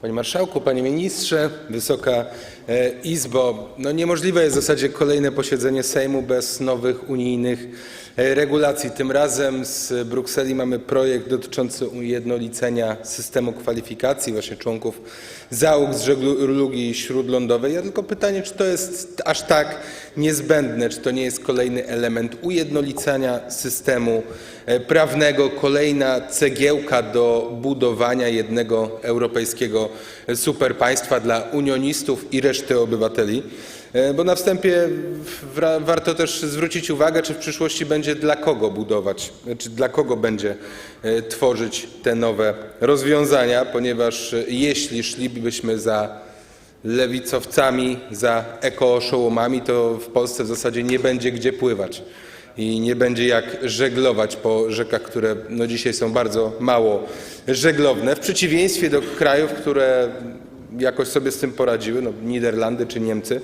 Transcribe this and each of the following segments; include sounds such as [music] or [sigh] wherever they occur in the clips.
Panie Marszałku, Panie Ministrze, Wysoka e, Izbo, no niemożliwe jest w zasadzie kolejne posiedzenie Sejmu bez nowych unijnych e, regulacji. Tym razem z Brukseli mamy projekt dotyczący ujednolicenia systemu kwalifikacji właśnie członków załóg z żeglugi śródlądowej. Ja tylko pytanie, czy to jest aż tak niezbędne, czy to nie jest kolejny element ujednolicania systemu e, prawnego, kolejna cegiełka do budowania jednego europejskiego superpaństwa dla unionistów i reszty obywateli. E, Bo na wstępie warto też zwrócić uwagę, czy w przyszłości będzie dla kogo budować, czy dla kogo będzie e, tworzyć te nowe rozwiązania, ponieważ e, jeśli szlibyśmy za lewicowcami, za ekooszołomami, to w Polsce w zasadzie nie będzie gdzie pływać i nie będzie jak żeglować po rzekach, które no dzisiaj są bardzo mało żeglowne, w przeciwieństwie do krajów, które jakoś sobie z tym poradziły, no Niderlandy czy Niemcy,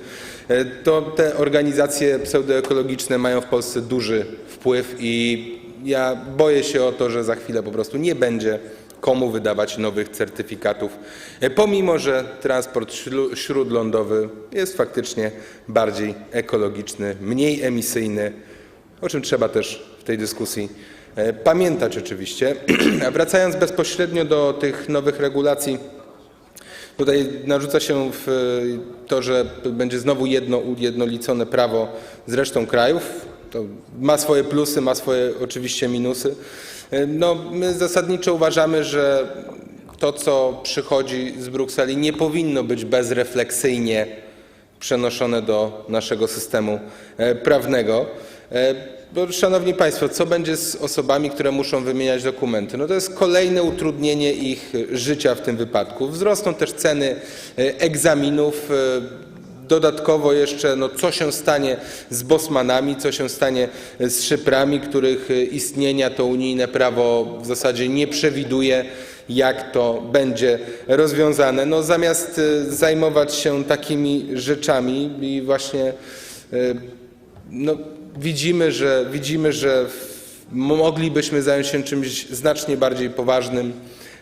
e, to te organizacje pseudoekologiczne mają w Polsce duży wpływ i ja boję się o to, że za chwilę po prostu nie będzie komu wydawać nowych certyfikatów, e, pomimo że transport śródlądowy jest faktycznie bardziej ekologiczny, mniej emisyjny, o czym trzeba też w tej dyskusji e, pamiętać oczywiście. [clears throat] A wracając bezpośrednio do tych nowych regulacji, Tutaj narzuca się w to, że będzie znowu jedno ujednolicone prawo z resztą krajów. To ma swoje plusy, ma swoje oczywiście minusy. No, my zasadniczo uważamy, że to, co przychodzi z Brukseli, nie powinno być bezrefleksyjnie przenoszone do naszego systemu e, prawnego. E, Bo, szanowni Państwo, co będzie z osobami, które muszą wymieniać dokumenty? No to jest kolejne utrudnienie ich życia w tym wypadku. Wzrosną też ceny e, egzaminów. e, Dodatkowo jeszcze, no, co się stanie z bosmanami, co się stanie z szyprami, których e, istnienia to unijne prawo w zasadzie nie przewiduje, jak to będzie rozwiązane. No, zamiast e, zajmować się takimi rzeczami i właśnie e, no, widzimy, że, widzimy, że moglibyśmy zająć się czymś znacznie bardziej poważnym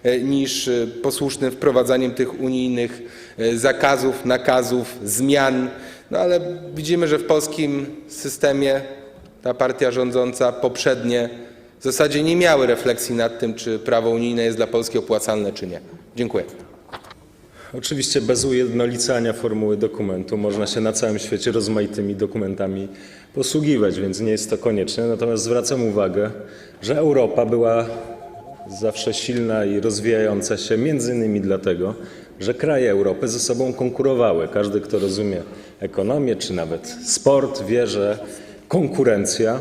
e, niż e, posłusznym wprowadzaniem tych unijnych e, zakazów, nakazów, zmian. No ale widzimy, że w polskim systemie ta partia rządząca poprzednie w zasadzie nie miały refleksji nad tym, czy prawo unijne jest dla Polski opłacalne, czy nie. Dziękuję. Oczywiście bez ujednolicania formuły dokumentu można się na całym świecie rozmaitymi dokumentami posługiwać, więc nie jest to konieczne. Natomiast zwracam uwagę, że Europa była zawsze silna i rozwijająca się między innymi dlatego, że kraje Europy ze sobą konkurowały. Każdy, kto rozumie ekonomię czy nawet sport, wie, że konkurencja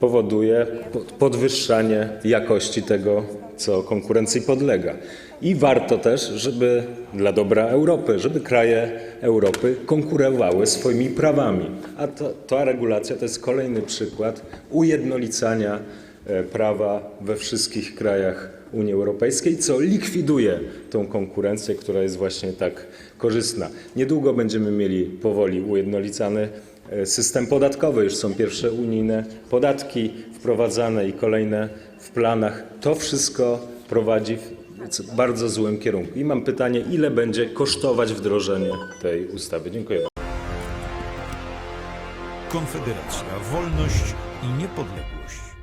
powoduje po- podwyższanie jakości tego, co konkurencji podlega. I warto też, żeby dla dobra Europy, żeby kraje Europy konkurowały swoimi prawami. A to, ta regulacja to jest kolejny przykład ujednolicania e, prawa we wszystkich krajach Unii Europejskiej, co likwiduje tą konkurencję, która jest właśnie tak korzystna. Niedługo będziemy mieli powoli ujednolicany system podatkowy. Już są pierwsze unijne podatki wprowadzane i kolejne w planach. To wszystko prowadzi w bardzo złym kierunku. I mam pytanie, ile będzie kosztować wdrożenie tej ustawy? Dziękuję. Konfederacja, wolność i niepodległość.